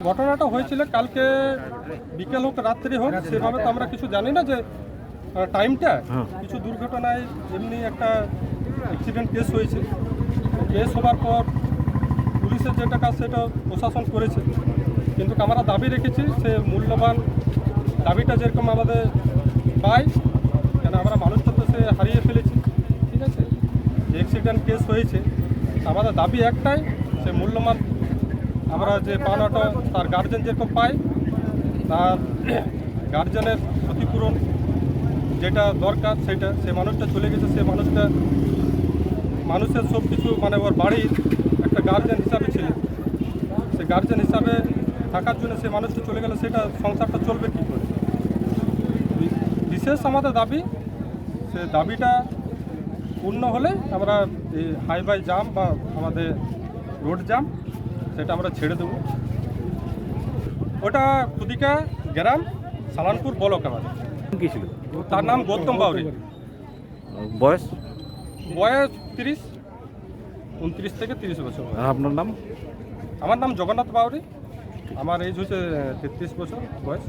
ঘটনাটা হয়েছিল কালকে বিকেল হোক রাত্রি হোক সেভাবে তো আমরা কিছু জানি না যে টাইমটা হ্যাঁ। কিছু দুর্ঘটনায় এমনি একটা অ্যাক্সিডেন্ট কেস হয়েছে। কেস হওয়ার পর পুলিশের যেটা কাজ সেটা প্রশাসন করেছে। কিন্তু আমরা দাবি রেখেছি সে মূল্যবান দাবিটা যেরকম আমাদের পাই কেন আমরা মানুষটা তো সে হারিয়ে ফেলেছি। ঠিক আছে? যে অ্যাক্সিডেন্ট কেস হয়েছে আমাদের দাবি একটাই সে মূল্যবান আমরা যে পাওনাটা তার গার্জেন যেরকম পায়, তার গার্জেনের ক্ষতিপূরণ যেটা দরকার সেটা, সে মানুষটা চলে গেছে, সে মানুষটা, মানুষের সব কিছু মানে ওর বাড়ির একটা গার্জেন হিসাবে ছিল। সে গার্জেন হিসাবে থাকার জন্য সে মানুষটা চলে গেলে, সেটা সংসারটা চলবে কী করে? বিশেষ আমাদের দাবি, সে দাবিটা পূর্ণ হলে আমরা হাইবাই জাম বা আমাদের রোড জাম সেটা আমরা ছেড়ে দেবো। ওটা খুদিকা গ্রাম সালানপুর বলক আমাদের। কি ছিল? তার নাম গৌতম বাউরি বয়স? বয়স তিরিশ উনত্রিশ থেকে তিরিশ বছর বয়স। আপনার নাম? আমার নাম জগন্নাথ বাউরি আমার এই হচ্ছে তেত্রিশ বছর বয়স।